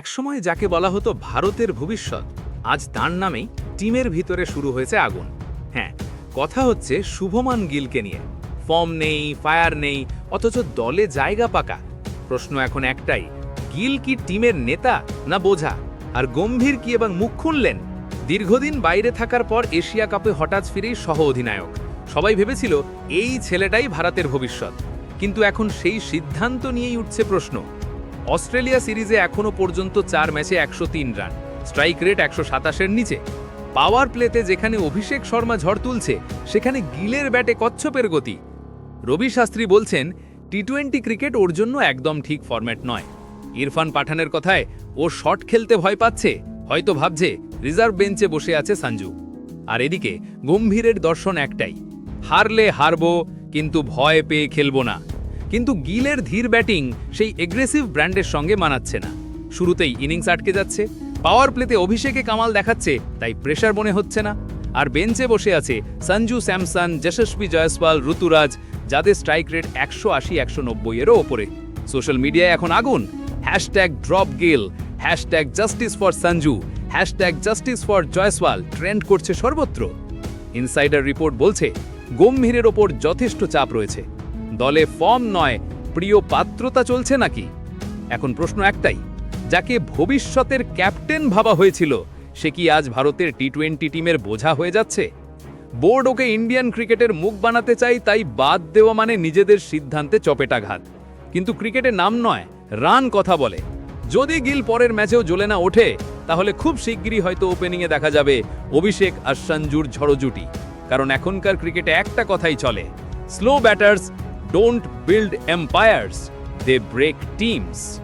একসময় যাকে বলা হতো ভারতের ভবিষ্যৎ, আজ তার নামেই টিমের ভিতরে শুরু হয়েছে আগুন। হ্যাঁ কথা হচ্ছে শুভমান গিলকে নিয়ে। ফর্ম নেই, ফায়ার নেই, অথচ দলে জায়গা পাকা। প্রশ্ন এখন একটাই, গিল কি টিমের নেতা না বোঝা? আর গম্ভীর কি এবং মুখ খুনলেন দীর্ঘদিন বাইরে থাকার পর এশিয়া কাপে হঠাৎ ফিরেই সহ অধিনায়ক। সবাই ভেবেছিল, এই ছেলেটাই ভারতের ভবিষ্যৎ। কিন্তু এখন সেই সিদ্ধান্ত নিয়েই উঠছে প্রশ্ন। অস্ট্রেলিয়া সিরিজে এখনও পর্যন্ত চার ম্যাচে একশো তিন রান। স্ট্রাইক রেট একশো সাতাশের নিচে। পাওয়ার প্লেতে যেখানে অভিষেক শর্মা ঝড় তুলছে, সেখানে গিলের ব্যাটে কচ্ছপের গতি। রবি শাস্ত্রী বলছেন টি টোয়েন্টি ক্রিকেট ওর জন্য একদম ঠিক ফরম্যাট নয়। ইরফান পাঠানের কথায়, ও শট খেলতে ভয় পাচ্ছে। হয়তো ভাবছে, রিজার্ভ বেঞ্চে বসে আছে সঞ্জু। আর এদিকে, গম্ভীরের দর্শন একটাই। হারলে হারবো, কিন্তু ভয় পেয়ে খেলব না। কিন্তু গিলের ধীর ব্যাটিং সেই এগ্রেসিভ ব্র্যান্ডের সঙ্গে মানাচ্ছে না। শুরুতেই ইনিংস আটকে যাচ্ছে পাওয়ার প্লেতে অভিষেকে কামাল দেখাচ্ছে, তাই প্রেশার মনে হচ্ছে না। আর বেঞ্চে বসে আছে সঞ্জু স্যামসন, যশস্বী জয়সওয়াল, ঋতুরাজ, যাদের স্ট্রাইক রেট একশো আশি, একশো নব্বইয়েরও ওপরে। সোশ্যাল মিডিয়ায় এখন আগুন। হ্যাশট্যাগ ড্রপ গেল hashtag justice for Sanju hashtag justice for Jaiswal trend করছে সর্বত্র। ইনসাইডার রিপোর্ট বলছে, গম্ভীরের ওপর যথেষ্ট চাপ রয়েছে। দলে ফর্ম নয়, প্রিয় পাত্রতা চলছে নাকি? এখন প্রশ্ন একটাই, যাকে ভবিষ্যতের ক্যাপ্টেন ভাবা হয়েছিল, সে কি আজ ভারতের টি টোয়েন্টি টিমের বোঝা হয়ে যাচ্ছে? বোর্ড ওকে ইন্ডিয়ান ক্রিকেটের মুখ বানাতে চাই, তাই বাদ দেওয়া মানে নিজেদের সিদ্ধান্তে চপেটাঘাত। কিন্তু ক্রিকেটে নাম নয়, রান কথা বলে। যদি গিল পরের ম্যাচেও জ্বলে না ওঠে, তাহলে খুব শিগগিরই হয়তো ওপেনিংয়ে দেখা যাবে অভিষেক আর সঞ্জুর ঝড়ো জুটি কারণ এখনকার ক্রিকেটে একটা কথাই চলে, slow batters don't build empires, they break teams.